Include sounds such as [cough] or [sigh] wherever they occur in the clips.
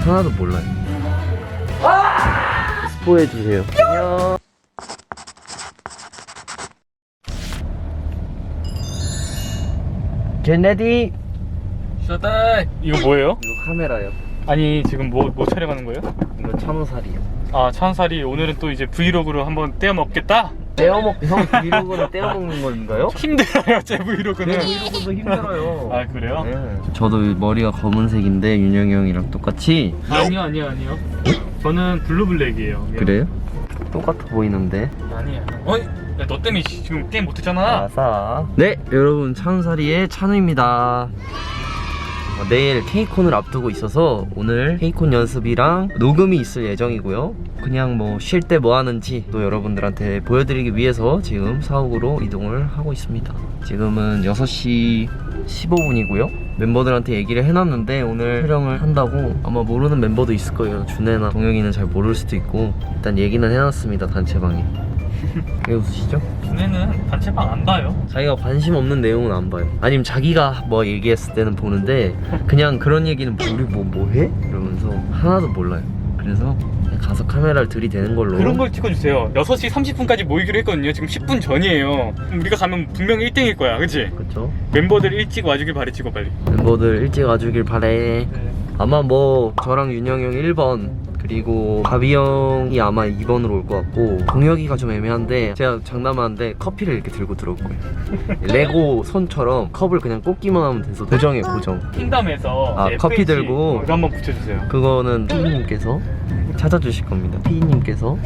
하나도 몰라요. 스포해 주세요. 안녕. 제네디 셔다 이거 뭐예요? 이거 카메라요. 아니 지금 뭐, 뭐 촬영하는 거예요? 이거 천우살이요. 아 찬살이 오늘은 또 이제 브이로그로 한번 떼어 먹겠다? 떼어먹 형 브이로그는 떼어먹는 건가요? 힘들어요 제 브이로그는. 네, 브이로그도 힘들어요. 아 그래요? 네. 저도 머리가 검은색인데 윤영이 형이랑 똑같이? 아니요 아니요 아니요. 저는 블루블랙이에요. 그래요? 똑같아 보이는데. 아니에요. 어이 야, 너 때문에 지금 게임 못했잖아. 아싸. 네 여러분 찬사리의 찬우입니다. 어, 내일 케이콘을 앞두고 있어서 오늘 케이콘 연습이랑 녹음이 있을 예정이고요. 그냥 뭐 쉴 때 뭐 하는지 또 여러분들한테 보여드리기 위해서 지금 사옥으로 이동을 하고 있습니다. 지금은 6시 15분이고요. 멤버들한테 얘기를 해놨는데 오늘 촬영을 한다고 아마 모르는 멤버도 있을 거예요. 준혜나 동혁이는 잘 모를 수도 있고 일단 얘기는 해놨습니다 단체방에 왜 웃으시죠? 걔네는 단체방 안 봐요 자기가 관심 없는 내용은 안 봐요. 아니면 자기가 뭐 얘기했을 때는 보는데 그냥 그런 얘기는 뭐 우리 뭐 뭐 해? 이러면서 하나도 몰라요. 그래서 그냥 가서 카메라를 들이대는 걸로. 그런 걸 찍어주세요 6시 30분까지 모이기로 했거든요 지금 10분 전이에요 우리가 가면 분명히 1등일 거야 그치? 그렇죠. 멤버들 일찍 와주길 바래 찍어 빨리 멤버들 일찍 와주길 바래. 아마 뭐 저랑 윤영 형 1번 그리고 가비 형이 아마 2번으로 올 것 같고 동혁이가 좀 애매한데 제가 장담하는데 커피를 이렇게 들고 들어올 거예요. [laughs] 레고 손처럼 컵을 그냥 꽂기만 하면 돼서 고정해 고정. 킹덤에서 아, 커피 들고. 이거 한번 붙여주세요 그거는 피디님께서 찾아주실 겁니다. 피디님께서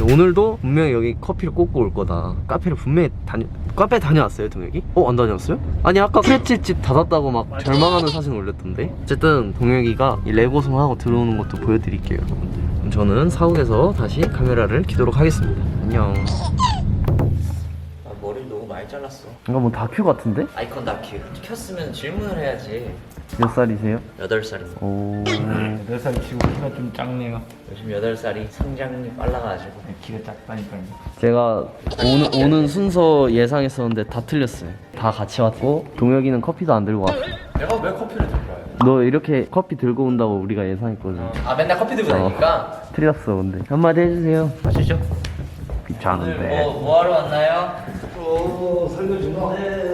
오늘도 분명히 여기 커피를 꽂고 올 거다. 카페를 분명히 다녀 카페 다녀왔어요, 동혁이? 어, 안 다녀왔어요? 아니 아까 크레치집 닫았다고 막. 절망하는 사진 올렸던데. 어쨌든 동혁이가 이 레고송 하고 들어오는 것도 보여드릴게요, 여러분들. 그럼 저는 사옥에서 다시 카메라를 켜도록 하겠습니다. 안녕. 아, 머리를 너무 많이 잘랐어. 이거 뭐 다큐 같은데? 아이콘 다큐. 켰으면 질문을 해야지. 몇 살이세요? 8살입니다. 오. 4살 치고 키가 좀 작네요 요즘 8살이 성장이 빨라가지고. 키가 작다니까요 제가 오는, 오는 순서 예상했었는데 다 틀렸어요. 다 같이 왔고 동혁이는 커피도 안 들고 왔어. 내가 왜 커피를 들고 와요? 너 이렇게 커피 들고 온다고 우리가 예상했거든. 아, 맨날 커피 들고 다니니까. 틀렸어 근데 한마디 해주세요. 아시죠? 귀찮은데. 뭐, 뭐 하러 왔나요?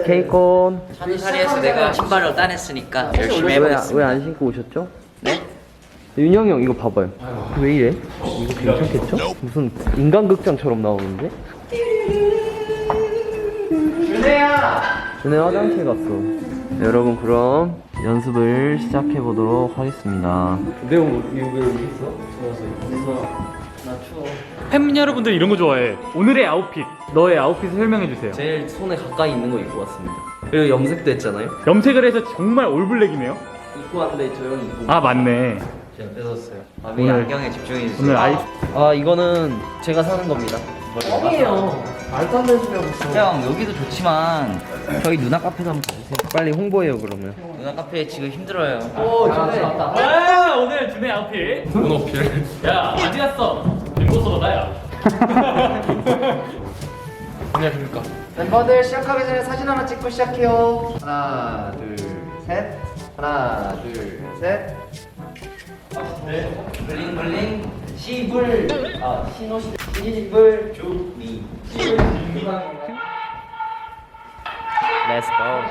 케이콘 찬우사리에서 내가 신발을 따냈으니까 열심히 해보겠습니다. 왜 안 신고 오셨죠? 네? 윤영이 형 이거 봐봐요. 왜 이래? 이거 괜찮겠죠? 무슨 인간극장처럼 나오는데? 준혜야! 전에 화장실 갔어. 네, 여러분 그럼 연습을 시작해 보도록 하겠습니다. 내가 이거 왜 여기 있어? 팬 여러분들 이런 거 좋아해 오늘의 아웃핏 너의 아웃핏을 설명해 주세요 제일 손에 가까이 있는 거 입고 왔습니다. 그리고 염색도 했잖아요. 염색을 해서 정말 올블랙이네요 입고 왔는데 저 형이 입고 아 맞네 제가 뺏었어요. 아, 오늘- 안경에 집중해 주세요. 오늘 아이 아 이거는 제가 사는 겁니다. 뻥이에요. 말도 안 되는 소리 하고 있어. 형, 여기도 좋지만 저희 누나 카페도 한번 가주세요. 빨리 홍보해요 그러면. 누나 카페 지금 힘들어요. 오 전에 왔다. 와 오늘 준의 아웃핏 뭔 어필? 야 어디 갔어? 림보서로 나야. [laughs] 안녕하십니까. 멤버들 시작하기 전에 사진 하나 찍고 시작해요. 하나, 둘, 셋. 하나, 둘, 셋. 블링블링. 시불. 아 신호시 시불. 주미. Let's go.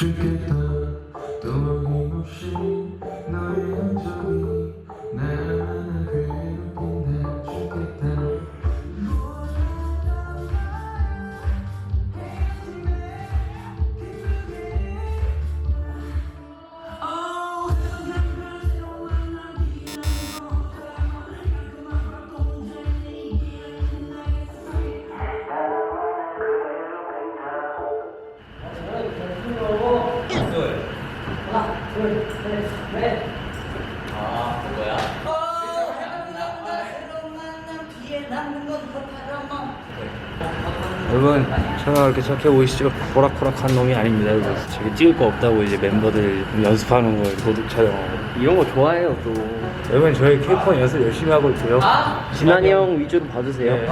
죽 여러분 제가 이렇게 착해 보이시죠? 호락호락한 놈이 아닙니다 여러분 저기 찍을 거 없다고 이제 멤버들 연습하는 거 도둑 촬영하고 이런 거 좋아해요 또. 여러분 저희 K-팝 연습 열심히 하고 있고요 진한이 형 위주로 봐주세요. 네.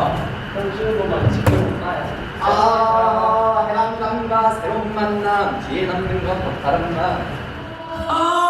아 해방감과 새로운 만남 뒤에 남는 건더 다른 남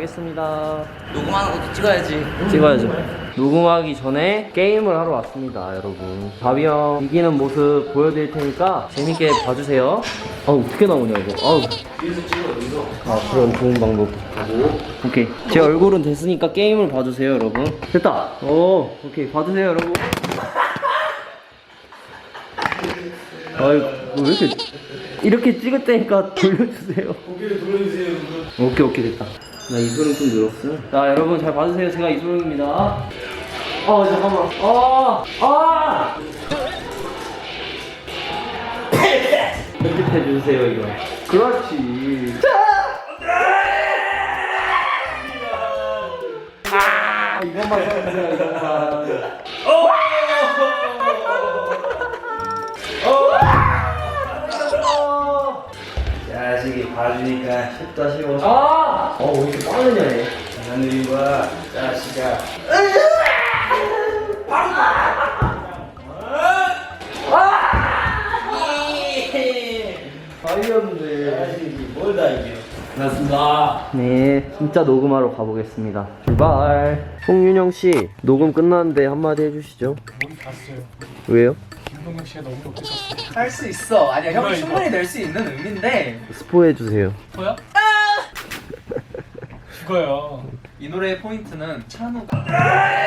가겠습니다. 녹음하는 것도 찍어야지. 찍어야죠. 녹음하기 전에 게임을 하러 왔습니다, 여러분. 바비 형 이기는 모습 보여드릴 테니까 재밌게 봐주세요. 아 어떻게 나오냐 이거. 아우. 아 그런 좋은 방법. 오케이. 제 얼굴은 됐으니까 게임을 봐주세요, 여러분. 됐다. 오, 오케이. 봐주세요, 여러분. [laughs] 아이 왜 이렇게 이렇게 찍을 때니까 돌려주세요. 고개를 돌려주세요. 오케이 오케이 됐다. 나 이소룡 좀 늘었어. 자 여러분 잘 봐주세요. 제가 이소룡입니다. 어 잠깐만. 아 아. 편집해 주세요 이거. 그렇지. 아 이것만 해주세요 이것만. 자식이 봐주니까 쉽다 쉬워 아! 어, 왜 이렇게 빠르냐, 얘. 하늘인 거야 자식아 아이였는데. 자식이 뭘 다 이겨 고맙습니다 네, 진짜 녹음하러 가보겠습니다. 출발. 송윤영 씨, 녹음 끝났는데 한마디 해주시죠. 우리 봤어요. 왜요? 김동현 씨가 너무 높게 쳤어요. 할수 있어 아니야 형 이거, 충분히. 낼 수 있는 의미인데 스포해 주세요. 뭐야? [laughs] 죽어요. 이 노래의 포인트는 찬우가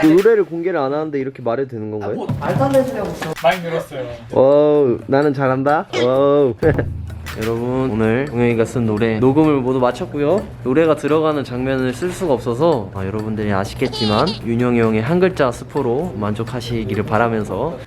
노래를 공개를 안 하는데 이렇게 말해도 되는 건가요? 뭐 말도 안 되는 소리 하고 있어 많이 늘었어요. 와우, 나는 잘한다. 와우. [laughs] 여러분 오늘 동영이가 쓴 노래 녹음을 모두 마쳤고요 노래가 들어가는 장면을 쓸 수가 없어서 아, 여러분들이 아시겠지만 윤영이 형의 한 글자 스포로 만족하시기를 바라면서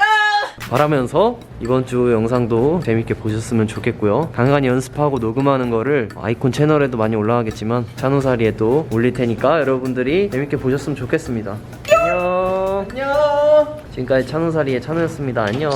바라면서 이번 주 영상도 재밌게 보셨으면 좋겠고요. 간간히 연습하고 녹음하는 거를 아이콘 채널에도 많이 올라가겠지만 찬우사리에도 올릴 테니까 여러분들이 재밌게 보셨으면 좋겠습니다. 안녕. 안녕. 지금까지 찬우사리의 찬우였습니다. 안녕